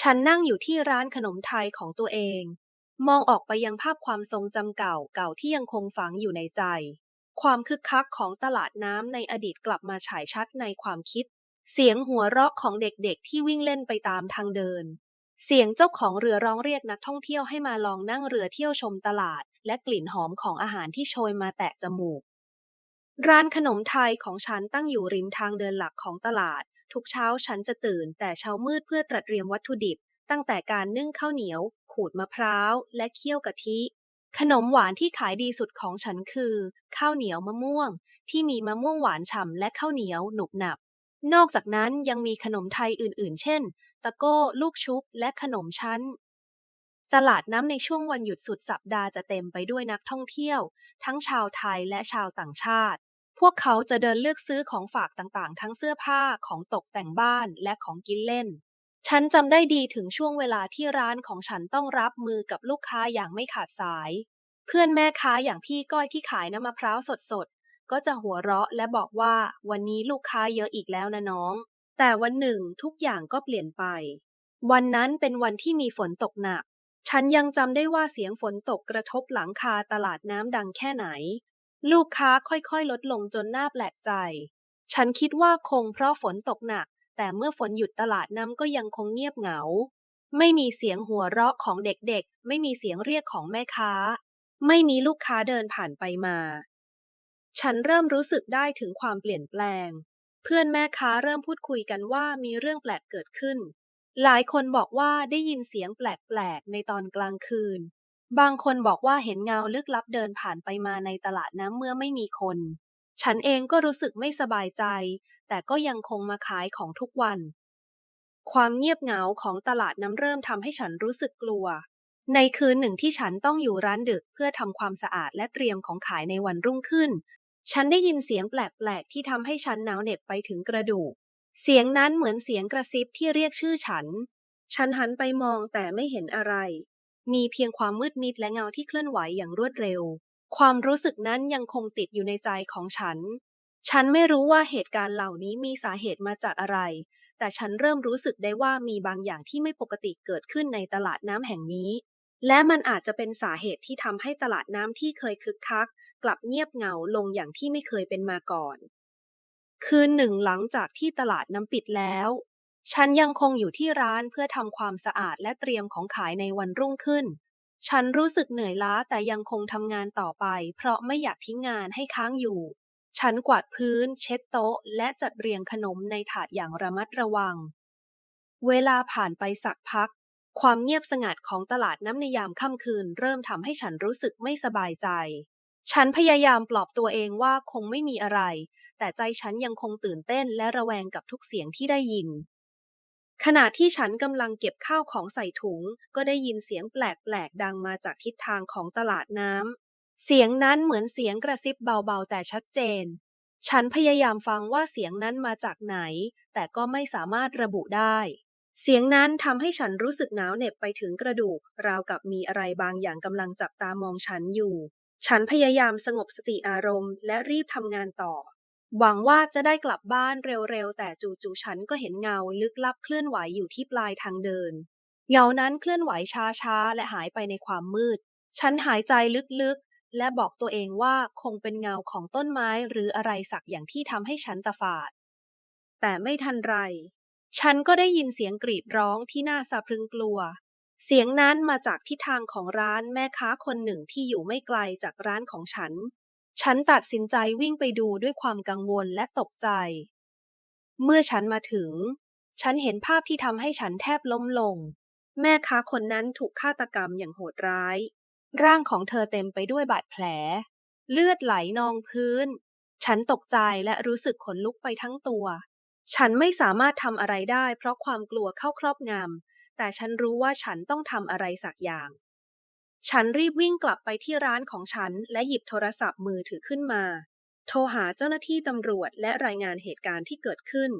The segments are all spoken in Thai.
ฉันนั่งอยู่ที่ร้านขนมไทยของตัวเอง มองออกไปยังภาพความทรงจำเก่าเก่าที่ยังคงฝังอยู่ในใจ ความคึกคักของตลาดน้ำในอดีตกลับมาฉายชัดในความคิด เสียงหัวเราะของเด็กๆ ที่วิ่งเล่นไปตามทางเดิน เสียงเจ้าของเรือร้องเรียกนักท่องเที่ยวให้มาลองนั่งเรือเที่ยวชมตลาด และกลิ่นหอมของอาหารที่โชยมาแตะจมูก ร้านขนมไทยของฉันตั้งอยู่ริมทางเดินหลักของตลาด ทุกเช้าฉันจะตื่นแต่เช้ามืดเพื่อตระเตรียมวัตถุดิบ ตั้งแต่การนึ่งข้าวเหนียว ขูดมะพร้าว และเคี่ยวกะทิ ขนมหวานที่ขายดีสุดของฉันคือ ข้าวเหนียวมะม่วง ที่มีมะม่วงหวานฉ่ำและข้าวเหนียวหนุบหนับ นอกจากนั้นยังมีขนมไทยอื่นๆ เช่น ตะโก้ ลูกชุบ และขนมชั้นตลาดน้ำในช่วงวันหยุดสุดสัปดาห์จะเต็มไปด้วยนักท่องเที่ยว ทั้งชาวไทยและชาวต่างชาติ พวกเขาจะเดินเลือกซื้อของฝากต่างๆ ทั้งเสื้อผ้าของตกแต่งบ้านและของกินเล่น ฉันจำได้ดีถึงช่วงเวลาที่ร้านของฉันต้องรับมือกับลูกค้าอย่างไม่ขาดสาย เพื่อนแม่ค้าอย่างพี่ก้อยที่ขายน้ำมะพร้าวสดๆ ก็จะหัวเราะและบอกว่าวันนี้ลูกค้าเยอะอีกแล้วนะน้อง แต่วันหนึ่งทุกอย่างก็เปลี่ยนไป วันนั้นเป็นวันที่มีฝนตกหนัก ฉันยังจำได้ว่าเสียงฝนตกกระทบหลังคาตลาดน้ำดังแค่ไหน ลูกค้าค่อยๆ ลดลงจนน่าแปลกใจ ฉันคิดว่าคงเพราะฝนตกหนัก แต่เมื่อฝนหยุดตลาดน้ำก็ยังคงเงียบเหงา ไม่มีเสียงหัวเราะของเด็กๆ ไม่มีเสียงเรียกของแม่ค้า ไม่มีลูกค้าเดินผ่านไปมา ฉันเริ่มรู้สึกได้ถึงความเปลี่ยนแปลง เพื่อนแม่ค้าเริ่มพูดคุยกันว่ามีเรื่องแปลกเกิดขึ้น หลายคนบอกว่าได้ยินเสียงแปลกๆ ในตอนกลางคืน บางคนบอกว่าเห็นเงาลึกลับเดินผ่านไปมาในตลาดน้ำเมื่อไม่มีคน ฉันเองก็รู้สึกไม่สบายใจ แต่ก็ยังคงมาขายของทุกวัน ความเงียบเหงาของตลาดน้ำเริ่มทำให้ฉันรู้สึกกลัว ในคืนหนึ่งที่ฉันต้องอยู่ร้านดึกเพื่อทำความสะอาดและเตรียมของขายในวันรุ่งขึ้น ฉันได้ยินเสียงแปลกๆที่ทำให้ฉันหนาวเหน็บไปถึงกระดูก เสียงนั้นเหมือนเสียงกระซิบที่เรียกชื่อฉัน ฉันหันไปมองแต่ไม่เห็นอะไร มีเพียงความมืดมิดและเงาที่เคลื่อนไหวอย่างรวดเร็ว ความรู้สึกนั้นยังคงติดอยู่ในใจของฉัน ฉันไม่รู้ว่าเหตุการณ์เหล่านี้มีสาเหตุมาจากอะไร แต่ฉันเริ่มรู้สึกได้ว่ามีบางอย่างที่ไม่ปกติเกิดขึ้นในตลาดน้ำแห่งนี้ และมันอาจจะเป็นสาเหตุที่ทำให้ตลาดน้ำที่เคยคึกคัก กลับเงียบเหงาลงอย่างที่ไม่เคยเป็นมาก่อน คืนหนึ่งหลังจากที่ตลาดน้ำปิดแล้ว ฉันยังคงอยู่ที่ร้านเพื่อทำความสะอาดและเตรียมของขายในวันรุ่งขึ้น ฉันรู้สึกเหนื่อยล้าแต่ยังคงทำงานต่อไป เพราะไม่อยากทิ้งงานให้ค้างอยู่ ฉันกวาดพื้น เช็ดโต๊ะ และจัดเรียงขนมในถาดอย่างระมัดระวัง เวลาผ่านไปสักพัก ความเงียบสงัดของตลาดน้ำในยามค่ำคืน เริ่มทำให้ฉันรู้สึกไม่สบายใจ ฉันพยายามปลอบตัวเองว่าคงไม่มีอะไร แต่ใจฉันยังคงตื่นเต้นและระแวงกับทุกเสียงที่ได้ยิน ขณะที่ฉันกำลังเก็บข้าวของใส่ถุง ก็ได้ยินเสียงแปลกๆดังมาจากทิศทางของตลาดน้ำ เสียงนั้นเหมือนเสียงกระซิบเบาๆแต่ชัดเจน ฉันพยายามฟังว่าเสียงนั้นมาจากไหน แต่ก็ไม่สามารถระบุได้ เสียงนั้นทำให้ฉันรู้สึกหนาวเหน็บไปถึงกระดูก ราวกับมีอะไรบางอย่างกำลังจับตามองฉันอยู่ ฉันพยายามสงบสติอารมณ์และรีบทำงานต่อ หวังว่าจะได้กลับบ้านเร็วๆ แต่จู่ๆฉันก็เห็นเงาลึกลับเคลื่อนไหวอยู่ที่ปลายทางเดิน เงานั้นเคลื่อนไหวช้าๆ และหายไปในความมืด ฉันหายใจลึกๆ และบอกตัวเองว่าคงเป็นเงาของต้นไม้หรืออะไรสักอย่างที่ทำให้ฉันตาฝาด แต่ไม่ทันไร ฉันก็ได้ยินเสียงกรีดร้องที่น่าสะพรึงกลัว เสียงนั้นมาจากทิศทางของร้านแม่ค้าคนหนึ่งที่อยู่ไม่ไกลจากร้านของฉัน ฉันตัดสินใจวิ่งไปดูด้วยความกังวลและตกใจ เมื่อฉันมาถึง ฉันเห็นภาพที่ทำให้ฉันแทบล้มลง แม่ค้าคนนั้นถูกฆาตกรรมอย่างโหดร้าย ร่างของเธอเต็มไปด้วยบาดแผล เลือดไหลนองพื้น ฉันตกใจและรู้สึกขนลุกไปทั้งตัว ฉันไม่สามารถทำอะไรได้เพราะความกลัวเข้าครอบงำแต่ฉันรู้ว่าฉันต้องทำอะไรสักอย่าง ฉันรีบวิ่งกลับไปที่ร้านของฉันและหยิบโทรศัพท์มือถือขึ้นมา โทรหาเจ้าหน้าที่ตำรวจและรายงานเหตุการณ์ที่เกิดขึ้น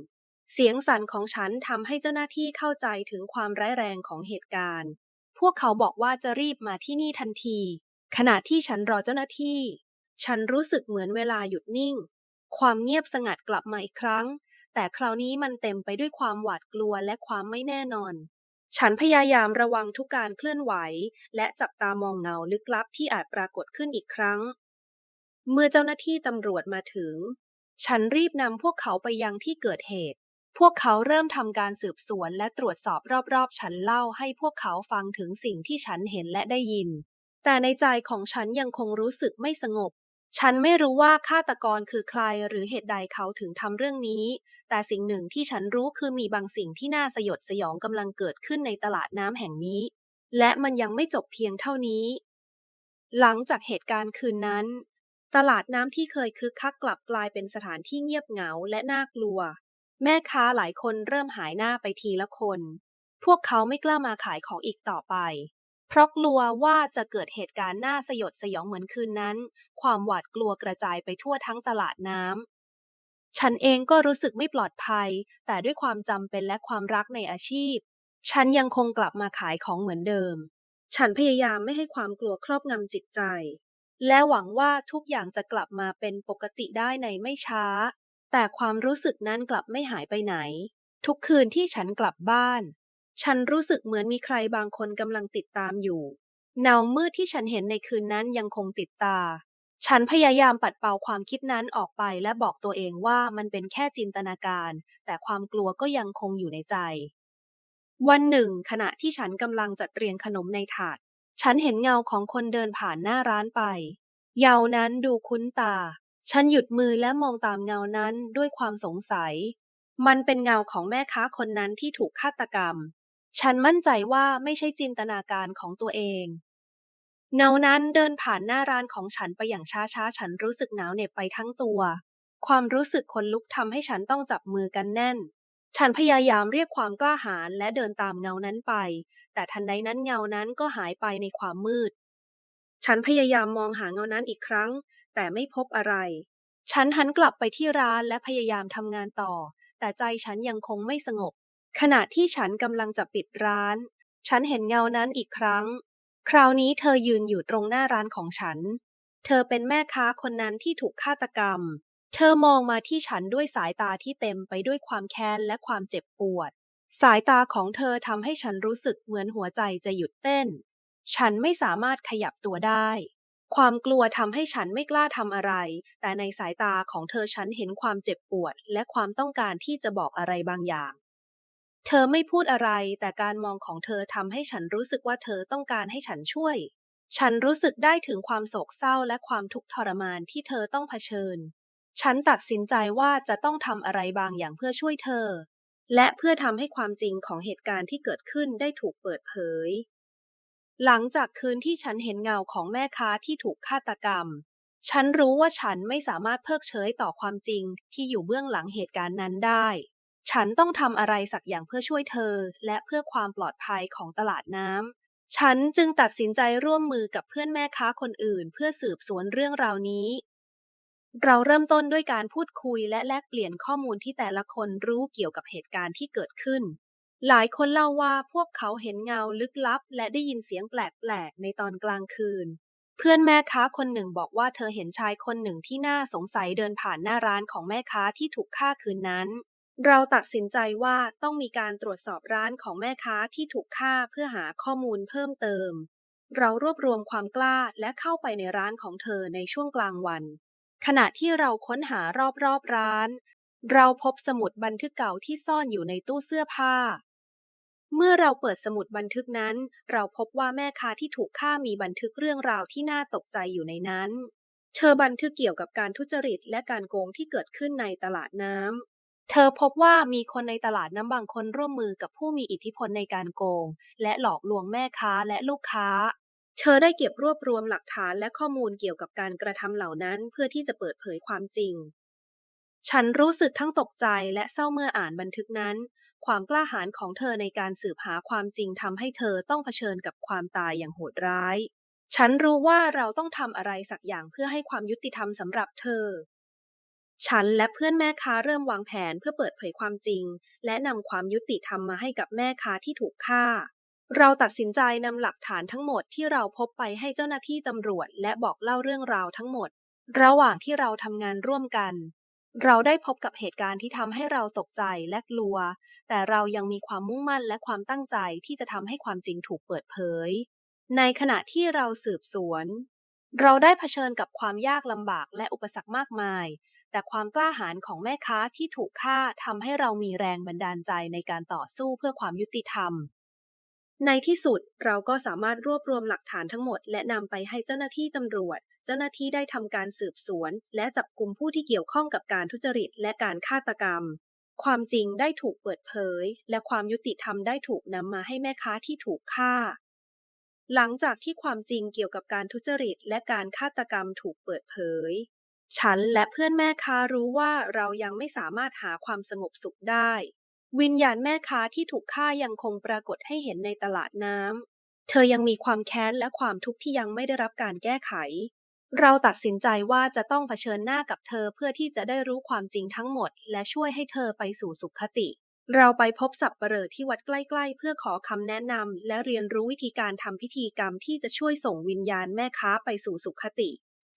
เสียงสั่นของฉันทำให้เจ้าหน้าที่เข้าใจถึงความร้ายแรงของเหตุการณ์ พวกเขาบอกว่าจะรีบมาที่นี่ทันที ขณะที่ฉันรอเจ้าหน้าที่ ฉันรู้สึกเหมือนเวลาหยุดนิ่ง ความเงียบสงัดกลับมาอีกครั้ง แต่คราวนี้มันเต็มไปด้วยความหวาดกลัวและความไม่แน่นอน ฉันพยายามระวังทุกการเคลื่อนไหว และจับตามองเงาลึกลับที่อาจปรากฏขึ้นอีกครั้ง เมื่อเจ้าหน้าที่ตำรวจมาถึง ฉันรีบนำพวกเขาไปยังที่เกิดเหตุ พวกเขาเริ่มทำการสืบสวนและตรวจสอบรอบๆ ฉันเล่าให้พวกเขาฟังถึงสิ่งที่ฉันเห็นและได้ยิน แต่ในใจของฉันยังคงรู้สึกไม่สงบ ฉันไม่รู้ว่าฆาตกรคือใครหรือเหตุใดเขาถึงทำเรื่องนี้ แต่สิ่งหนึ่งที่ฉันรู้คือมีบางสิ่งที่น่าสยดสยองกำลังเกิดขึ้นในตลาดน้ำแห่งนี้ และมันยังไม่จบเพียงเท่านี้ หลังจากเหตุการณ์คืนนั้น ตลาดน้ำที่เคยคึกคักกลับกลายเป็นสถานที่เงียบเหงาและน่ากลัว แม่ค้าหลายคนเริ่มหายหน้าไปทีละคน พวกเขาไม่กล้ามาขายของอีกต่อไป เพราะกลัวว่าจะเกิดเหตุการณ์น่าสยดสยองเหมือนคืนนั้น ความหวาดกลัวกระจายไปทั่วทั้งตลาดน้ำ ฉันเองก็รู้สึกไม่ปลอดภัย แต่ด้วยความจำเป็นและความรักในอาชีพ ฉันยังคงกลับมาขายของเหมือนเดิม ฉันพยายามไม่ให้ความกลัวครอบงำจิตใจ และหวังว่าทุกอย่างจะกลับมาเป็นปกติได้ในไม่ช้า แต่ความรู้สึกนั้นกลับไม่หายไปไหน ทุกคืนที่ฉันกลับบ้าน ฉันรู้สึกเหมือนมีใครบางคนกำลังติดตามอยู่ เงามืดที่ฉันเห็นในคืนนั้นยังคงติดตา ฉันพยายามปัดเป่าความคิดนั้นออกไปและบอกตัวเองว่ามันเป็นแค่จินตนาการ แต่ความกลัวก็ยังคงอยู่ในใจ วันหนึ่ง ขณะที่ฉันกำลังจัดเตรียงขนมในถาด ฉันเห็นเงาของคนเดินผ่านหน้าร้านไป เงานั้นดูคุ้นตา ฉันหยุดมือและมองตามเงานั้นด้วยความสงสัย มันเป็นเงาของแม่ค้าคนนั้นที่ถูกฆาตกรรม ฉันมั่นใจว่าไม่ใช่จินตนาการของตัวเองเงานั้นเดินผ่านหน้าร้านของฉันไปอย่างช้าๆ ฉันรู้สึกหนาวเหน็บไปทั้งตัว ความรู้สึกขนลุกทำให้ฉันต้องจับมือกันแน่น ฉันพยายามเรียกความกล้าหาญและเดินตามเงานั้นไป แต่ทันใดนั้นเงานั้นก็หายไปในความมืด ฉันพยายามมองหาเงานั้นอีกครั้ง แต่ไม่พบอะไร ฉันหันกลับไปที่ร้านและพยายามทำงานต่อ แต่ใจฉันยังคงไม่สงบ ขณะที่ฉันกำลังจะปิดร้าน ฉันเห็นเงานั้นอีกครั้ง คราวนี้เธอยืนอยู่ตรงหน้าร้านของฉัน เธอเป็นแม่ค้าคนนั้นที่ถูกฆาตกรรม เธอมองมาที่ฉันด้วยสายตาที่เต็มไปด้วยความแค้นและความเจ็บปวด สายตาของเธอทำให้ฉันรู้สึกเหมือนหัวใจจะหยุดเต้น ฉันไม่สามารถขยับตัวได้ ความกลัวทำให้ฉันไม่กล้าทำอะไร แต่ในสายตาของเธอฉันเห็นความเจ็บปวด และความต้องการที่จะบอกอะไรบางอย่าง เธอไม่พูดอะไร แต่การมองของเธอทำให้ฉันรู้สึกว่าเธอต้องการให้ฉันช่วย ฉันรู้สึกได้ถึงความโศกเศร้าและความทุกข์ทรมานที่เธอต้องเผชิญ ฉันตัดสินใจว่าจะต้องทำอะไรบางอย่างเพื่อช่วยเธอ และเพื่อทำให้ความจริงของเหตุการณ์ที่เกิดขึ้นได้ถูกเปิดเผย หลังจากคืนที่ฉันเห็นเงาของแม่ค้าที่ถูกฆาตกรรม ฉันรู้ว่าฉันไม่สามารถเพิกเฉยต่อความจริงที่อยู่เบื้องหลังเหตุการณ์นั้นได้ ฉันต้องทำอะไรสักอย่างเพื่อช่วยเธอ และเพื่อความปลอดภัยของตลาดน้ำ ฉันจึงตัดสินใจร่วมมือกับเพื่อนแม่ค้าคนอื่น เพื่อสืบสวนเรื่องราวนี้ เราเริ่มต้นด้วยการพูดคุยและแลกเปลี่ยนข้อมูลที่แต่ละคนรู้เกี่ยวกับเหตุการณ์ที่เกิดขึ้น หลายคนเล่าว่าพวกเขาเห็นเงาลึกลับ และได้ยินเสียงแปลกๆในตอนกลางคืน เพื่อนแม่ค้าคนหนึ่งบอกว่าเธอเห็นชายคนหนึ่งที่น่าสงสัยเดินผ่านหน้าร้านของแม่ค้าที่ถูกฆ่าคืนนั้น เราตัดสินใจว่าต้องมีการตรวจสอบร้านของแม่ค้าที่ถูกฆ่าเพื่อหาข้อมูลเพิ่มเติม เรารวบรวมความกล้าและเข้าไปในร้านของเธอในช่วงกลางวัน ขณะที่เราค้นหารอบๆร้าน เราพบสมุดบันทึกเก่าที่ซ่อนอยู่ในตู้เสื้อผ้า เมื่อเราเปิดสมุดบันทึกนั้น เราพบว่าแม่ค้าที่ถูกฆ่ามีบันทึกเรื่องราวที่น่าตกใจอยู่ในนั้น เธอบันทึกเกี่ยวกับการทุจริตและการโกงที่เกิดขึ้นในตลาดน้ำ เธอพบว่ามีคนในตลาดน้ำบางคนร่วมมือกับผู้มีอิทธิพลในการโกง และหลอกลวงแม่ค้าและลูกค้า เธอได้เก็บรวบรวมหลักฐานและข้อมูลเกี่ยวกับการกระทำเหล่านั้นเพื่อที่จะเปิดเผยความจริง ฉันรู้สึกทั้งตกใจและเศร้าเมื่ออ่านบันทึกนั้น ความกล้าหาญของเธอในการสืบหาความจริงทำให้เธอต้องเผชิญกับความตายอย่างโหดร้าย ฉันรู้ว่าเราต้องทำอะไรสักอย่างเพื่อให้ความยุติธรรมสำหรับเธอ ฉันและเพื่อนแม่ค้าเริ่มวางแผนเพื่อเปิดเผยความจริง และนำความยุติธรรมมาให้กับแม่ค้าที่ถูกฆ่า เราตัดสินใจนำหลักฐานทั้งหมดที่เราพบไปให้เจ้าหน้าที่ตำรวจ และบอกเล่าเรื่องราวทั้งหมด ระหว่างที่เราทำงานร่วมกัน เราได้พบกับเหตุการณ์ที่ทำให้เราตกใจและกลัว แต่เรายังมีความมุ่งมั่นและความตั้งใจที่จะทำให้ความจริงถูกเปิดเผย ในขณะที่เราสืบสวน เราได้เผชิญกับความยากลำบากและอุปสรรคมากมาย แต่ความกล้าหาญของแม่ค้าที่ถูกฆ่าทำให้เรามีแรงบันดาลใจในการต่อสู้เพื่อความยุติธรรม ในที่สุดเราก็สามารถรวบรวมหลักฐานทั้งหมด และนำไปให้เจ้าหน้าที่ตำรวจ เจ้าหน้าที่ได้ทำการสืบสวน และจับกลุ่มผู้ที่เกี่ยวข้องกับการทุจริตและการฆาตกรรม ความจริงได้ถูกเปิดเผย และความยุติธรรมได้ถูกนำมาให้แม่ค้าที่ถูกฆ่าหลังจากที่ความจริงเกี่ยวกับการทุจริตและการฆาตกรรมถูกเปิดเผย ฉันและเพื่อนแม่ค้ารู้ว่าเรายังไม่สามารถหาความสงบสุขได้ วิญญาณแม่ค้าที่ถูกฆ่ายังคงปรากฏให้เห็นในตลาดน้ำ เธอยังมีความแค้นและความทุกข์ที่ยังไม่ได้รับการแก้ไข เราตัดสินใจว่าจะต้องเผชิญหน้ากับเธอเพื่อที่จะได้รู้ความจริงทั้งหมด และช่วยให้เธอไปสู่สุขคติ เราไปพบสับปเหร่อที่วัดใกล้ๆ เพื่อขอคำแนะนำและเรียนรู้วิธีการทำพิธีกรรมที่จะช่วยส่งวิญญาณแม่ค้าไปสู่สุขคติ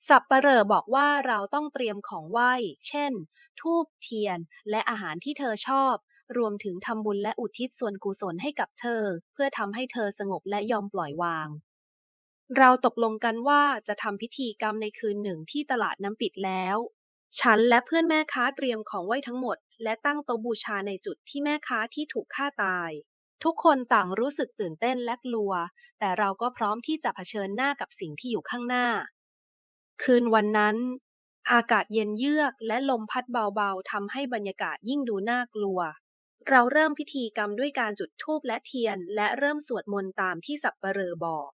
สับปเรอบอกว่าเราต้องเตรียมของไหว้ เช่นธูปเทียน และอาหารที่เธอชอบ รวมถึงทำบุญและอุทิศส่วนกุศลให้กับเธอ เพื่อทำให้เธอสงบและยอมปล่อยวาง เราตกลงกันว่าจะทำพิธีกรรมในคืนหนึ่งที่ตลาดน้ำปิดแล้ว ฉันและเพื่อนแม่ค้าเตรียมของไหว้ทั้งหมด และตั้งโต๊ะบูชาในจุดที่แม่ค้าที่ถูกฆ่าตาย ทุกคนต่างรู้สึกตื่นเต้นและกลัว แต่เราก็พร้อมที่จะเผชิญหน้ากับสิ่งที่อยู่ข้างหน้า คืนวันนั้น อากาศเย็นเยือกและลมพัดเบาๆทำให้บรรยากาศยิ่งดูน่ากลัว เราเริ่มพิธีกรรมด้วยการจุดธูปและเทียน และเริ่มสวดมนต์ตามที่สับปเหร่อบอก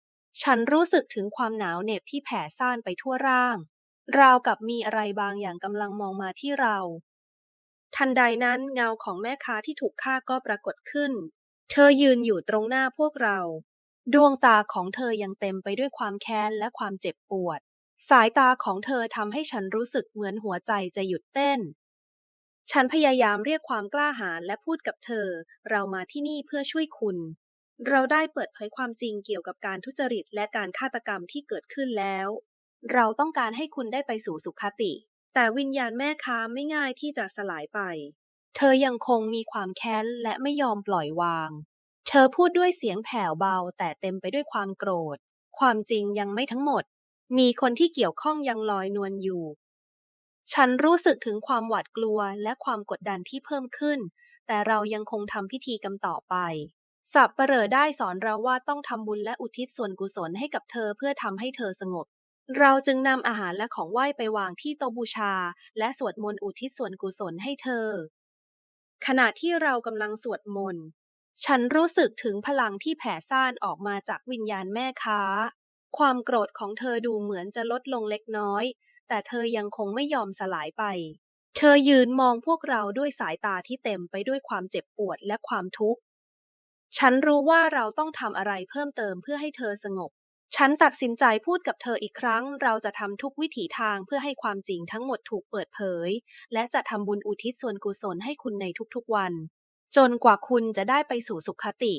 ฉันรู้สึกถึงความหนาวเหน็บที่แผ่ซ่านไปทั่วร่าง ราวกับมีอะไรบางอย่างกำลังมองมาที่เรา ทันใดนั้นเงาของแม่ค้าที่ถูกฆ่าก็ปรากฏขึ้น เธอยืนอยู่ตรงหน้าพวกเรา ดวงตาของเธอยังเต็มไปด้วยความแค้นและความเจ็บปวด สายตาของเธอทำให้ฉันรู้สึกเหมือนหัวใจจะหยุดเต้น ฉันพยายามเรียกความกล้าหาญและพูดกับเธอ เรามาที่นี่เพื่อช่วยคุณ เราได้เปิดเผยความจริงเกี่ยวกับการทุจริตและการฆาตกรรมที่เกิดขึ้นแล้ว เราต้องการให้คุณได้ไปสู่สุขติ แต่วิญญาณแม่ค้าไม่ง่ายที่จะสลายไป เธอยังคงมีความแค้นและไม่ยอมปล่อยวาง เธอพูดด้วยเสียงแผ่วเบาแต่เต็มไปด้วยความโกรธ ความจริงยังไม่ทั้งหมด มีคนที่เกี่ยวข้องยังลอยนวลอยู่ ฉันรู้สึกถึงความหวาดกลัวและความกดดันที่เพิ่มขึ้น แต่เรายังคงทำพิธีกรรมต่อไป สับปเหร่อได้สอนเราว่าต้องทำบุญและอุทิศส่วนกุศลให้กับเธอเพื่อทำให้เธอสงบ เราจึงนำอาหารและของไหว้ไปวางที่โต๊ะบูชา และสวดมนต์อุทิศส่วนกุศลให้เธอ ขณะที่เรากำลังสวดมนต์ฉันรู้สึกถึงพลังที่แผ่ซ่านออกมาจากวิญญาณแม่ค้า ความโกรธของเธอดูเหมือนจะลดลงเล็กน้อย แต่เธอยังคงไม่ยอมสลายไป เธอยืนมองพวกเราด้วยสายตาที่เต็มไปด้วยความเจ็บปวดและความทุกข์ ฉันรู้ว่าเราต้องทำอะไรเพิ่มเติมเพื่อให้เธอสงบ ฉันตัดสินใจพูดกับเธออีกครั้ง เราจะทำทุกวิถีทางเพื่อให้ความจริงทั้งหมดถูกเปิดเผย และจะทำบุญอุทิศส่วนกุศลให้คุณในทุกๆวัน จนกว่าคุณจะได้ไปสู่สุขคติ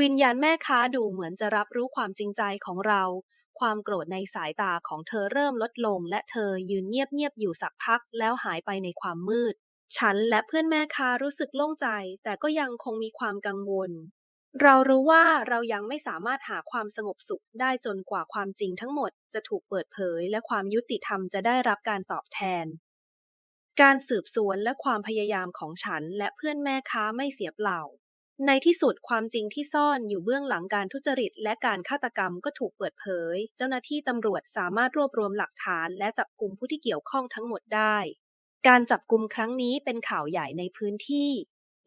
วิญญาณแม่ค้าดูเหมือนจะรับรู้ความจริงใจของเรา ความโกรธในสายตาของเธอเริ่มลดลง และเธอยืนเงียบๆอยู่สักพักแล้วหายไปในความมืด ฉันและเพื่อนแม่ค้ารู้สึกโล่งใจ แต่ก็ยังคงมีความกังวล เรารู้ว่าเรายังไม่สามารถหาความสงบสุขได้จนกว่าความจริงทั้งหมดจะถูกเปิดเผย และความยุติธรรมจะได้รับการตอบแทนการสืบสวนและความพยายามของฉันและเพื่อนแม่ค้าไม่เสียเปล่า ในที่สุดความจริงที่ซ่อนอยู่เบื้องหลังการทุจริต และการฆาตกรรมก็ถูกเปิดเผย เจ้าหน้าที่ตำรวจสามารถรวบรวมหลักฐาน และจับกลุ่มผู้ที่เกี่ยวข้องทั้งหมดได้ การจับกลุ่มครั้งนี้เป็นข่าวใหญ่ในพื้นที่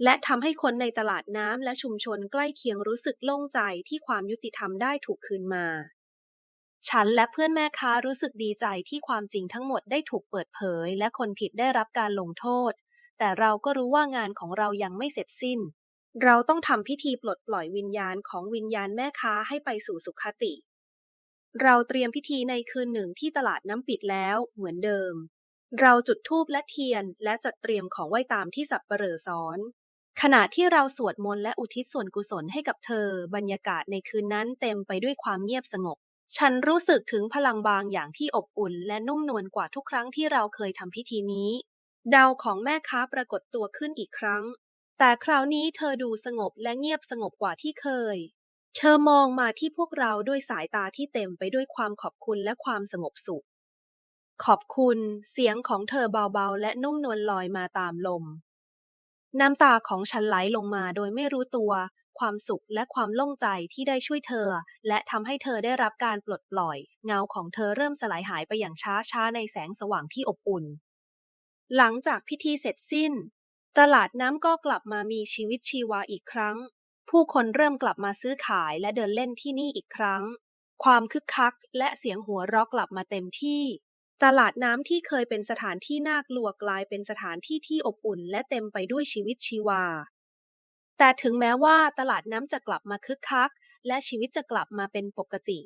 และทำให้คนในตลาดน้ำและชุมชนใกล้เคียงรู้สึกโล่งใจที่ความยุติธรรมได้ถูกคืนมา ฉันและเพื่อนแม่ค้ารู้สึกดีใจที่ความจริงทั้งหมดได้ถูกเปิดเผย และคนผิดได้รับการลงโทษ แต่เราก็รู้ว่างานของเรายังไม่เสร็จสิ้น เราต้องทำพิธีปลดปล่อยวิญญาณของวิญญาณแม่ค้าให้ไปสู่สุขติ เราเตรียมพิธีในคืนหนึ่งที่ตลาดน้ำปิดแล้วเหมือนเดิม เราจุดธูปและเทียนและจัดเตรียมของไหว้ตามที่สับเหร่อสอน ขณะที่เราสวดมนต์และอุทิศส่วนกุศลให้กับเธอ บรรยากาศในคืนนั้นเต็มไปด้วยความเงียบสงบ ฉันรู้สึกถึงพลังบางอย่างที่อบอุ่น และนุ่มนวลกว่าทุกครั้งที่เราเคยทำพิธีนี้ ดาวของแม่ค้าปรากฏตัวขึ้นอีกครั้ง แต่คราวนี้เธอดูสงบและเงียบสงบกว่าที่เคย เธอมองมาที่พวกเราด้วยสายตาที่เต็มไปด้วยความขอบคุณและความสงบสุข ขอบคุณเสียงของเธอเบาๆ และนุ่มนวลลอยมาตามลม น้ำตาของฉันไหลลงมาโดยไม่รู้ตัว ความสุขและความโล่งใจที่ได้ช่วยเธอ และทำให้เธอได้รับการปลดปล่อย เงาของเธอเริ่มสลายหายไปอย่างช้าๆในแสงสว่างที่อบอุ่นหลังจากพิธีเสร็จสิ้น ตลาดน้ำก็กลับมามีชีวิตชีวาอีกครั้ง ผู้คนเริ่มกลับมาซื้อขายและเดินเล่นที่นี่อีกครั้ง ความคึกคักและเสียงหัวเราะกลับมาเต็มที่ ตลาดน้ำที่เคยเป็นสถานที่น่ากลัวกลายเป็นสถานที่ที่อบอุ่น และเต็มไปด้วยชีวิตชีวา แต่ถึงแม้ว่าตลาดน้ำจะกลับมาคึกคัก และชีวิตจะกลับมาเป็นปกติ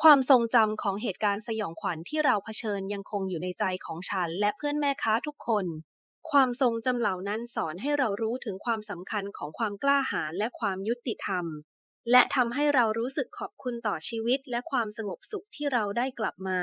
ความทรงจำของเหตุการณ์สยองขวัญที่เราเผชิญยังคงอยู่ในใจของฉัน และเพื่อนแม่ค้าทุกคน ความทรงจำเหล่านั้นสอนให้เรารู้ถึงความสำคัญของความกล้าหาญและความยุติธรรม และทำให้เรารู้สึกขอบคุณต่อชีวิตและความสงบสุขที่เราได้กลับมา